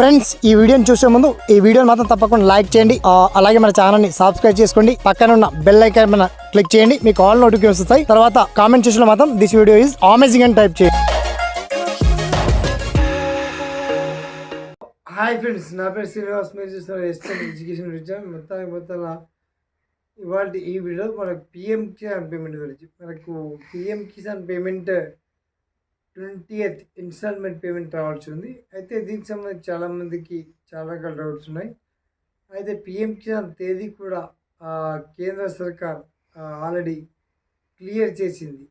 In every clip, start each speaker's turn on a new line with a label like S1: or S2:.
S1: Friends ఈ వీడియోని చూసే ముందు ఈ వీడియోని మాత్రం తప్పకుండా లైక్ చేయండి. అలాగే మన ఛానల్ని సబ్స్క్రైబ్ చేసుకోండి. పక్కన ఉన్న బెల్ ఐకాన్ మన క్లిక్ చేయండి. మీకు ఆల్ నోటిఫికేషన్ వస్తాయి. తర్వాత కామెంట్ చేసిన మాత్రం దిస్ వీడియో ఈజ్ అమేజింగ్ అని టైప్ చేయండి.
S2: హాయ్ ఫ్రెండ్స్ నా పేరు శ్రీనివాస్. మీరు చూస్తున్నారు ఎస్టెన్ ఎడ్యుకేషన్ రీజన్ మొత్తానికి మొత్తం ఇవాళ ఈ వీడియో మనకు పిఎం కిసాన్ పేమెంట్ గురించి. మనకు PM Kisan payment twenty eighth installment payment రావాల్సి ఉంది. అయితే దీనికి సంబంధించి చాలామందికి చాలా రకాల డౌట్స్ ఉన్నాయి. అయితే పిఎం కిసాన్ తేదీ కూడా కేంద్ర సర్కార్ ఆల్రెడీ క్లియర్ చేసింది.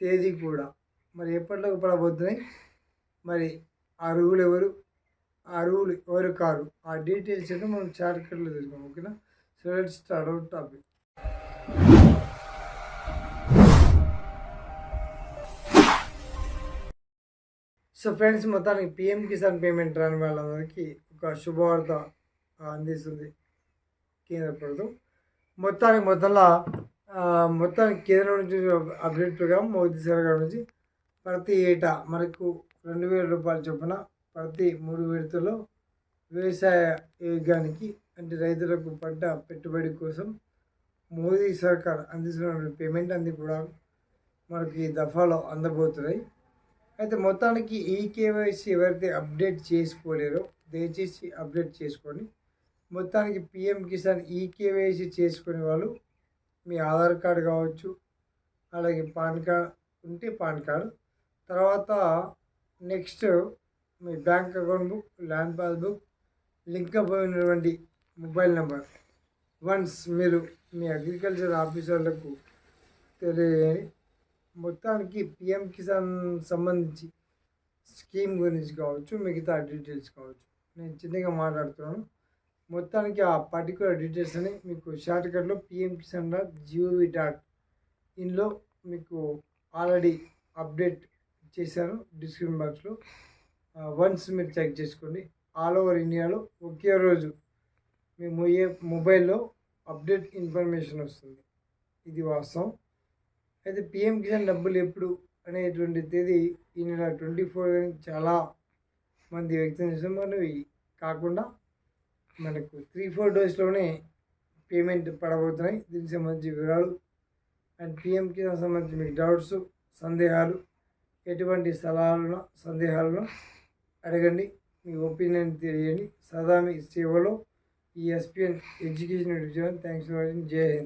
S2: తేదీ కూడా. మరి ఎప్పటిలోకి పడబోతున్నాయి? మరి అర్హులు ఎవరు? ఆ రూల్ ఎవరు కారు? ఆ డీటెయిల్స్ అయితే మనం చార్ట్ కట్లో తెలుసుకుందాం ఓకేనా? So let start out topic so friends మొత్తానికి పిఎం కిసాన్ పేమెంట్ రాని వాళ్ళందరికీ ఒక శుభవార్త అందిస్తుంది కేంద్ర ప్రభుత్వం. మొత్తానికి మొత్తంలో మొత్తానికి కేంద్రం నుంచి అప్డేట్ ప్రకారం మోదీ సర్కార్ నుంచి ప్రతి ఏటా మనకు రెండు వేల రూపాయల చొప్పున ప్రతి మూడు విడతల్లో వ్యవసాయ యోగానికి అంటే రైతులకు పంట పెట్టుబడి కోసం మోదీ సర్కార్ అందిస్తున్న పేమెంట్ అన్ని కూడా మనకి ఈ దఫాలో అందబోతున్నాయి. అయితే మొత్తానికి ఈ కేవైసీ ఎవరైతే అప్డేట్ చేసుకోలేరో దయచేసి అప్డేట్ చేసుకోండి. మొత్తానికి పిఎం కిసాన్ ఈ కేవైసీ చేసుకునే వాళ్ళు మీ ఆధార్ కార్డు కావచ్చు అలాగే పాన్ కార్డ్ ఉంటే పాన్ కార్డు. తర్వాత నెక్స్ట్ మీ bank account book land passbook link అయిపోయినటువంటి అయినటువంటి మొబైల్ నెంబర్. వన్స్ మీరు మీ అగ్రికల్చర్ ఆఫీసర్లకు తెలియజేయండి. మొత్తానికి పిఎం కిసాన్ సంబంధించి స్కీమ్ గురించి కావచ్చు మిగతా డీటెయిల్స్ కావచ్చు. నేను చిన్నగా మాట్లాడుతున్నాను. మొత్తానికి ఆ పర్టికులర్ డీటెయిల్స్ అని మీకు షార్ట్కట్లో PM Kisan dot GOV dot ఇన్లో మీకు ఆల్రెడీ అప్డేట్ చేశాను డిస్క్రిప్షన్ బాక్స్లో. వన్స్ మీరు చెక్ చేసుకోండి. ఆల్ ఓవర్ ఇండియాలో ఒకే రోజు మీ మొయ్యే మొబైల్లో అప్డేట్ ఇన్ఫర్మేషన్ వస్తుంది. ఇది వాస్తవం. అయితే పిఎం కిసాన్ డబ్బులు ఎప్పుడు అనేటువంటి తేదీ ఈ నెల ట్వంటీ ఫోర్ చాలా మంది వ్యక్తం చేసాం మనవి కాకుండా మనకు త్రీ ఫోర్ డోస్లోనే పేమెంట్ పడబోతున్నాయి. దీనికి సంబంధించి వివరాలు అండ్ పిఎం కిసాన్ సంబంధించి మీకు డౌట్స్ సందేహాలు ఎటువంటి సలహాలను సందేహాలను అడగండి. మీ ఒపీనియన్ తెలియండి. సదా మీ సేవలో ఈ SPN education thanks for watching Jai Hind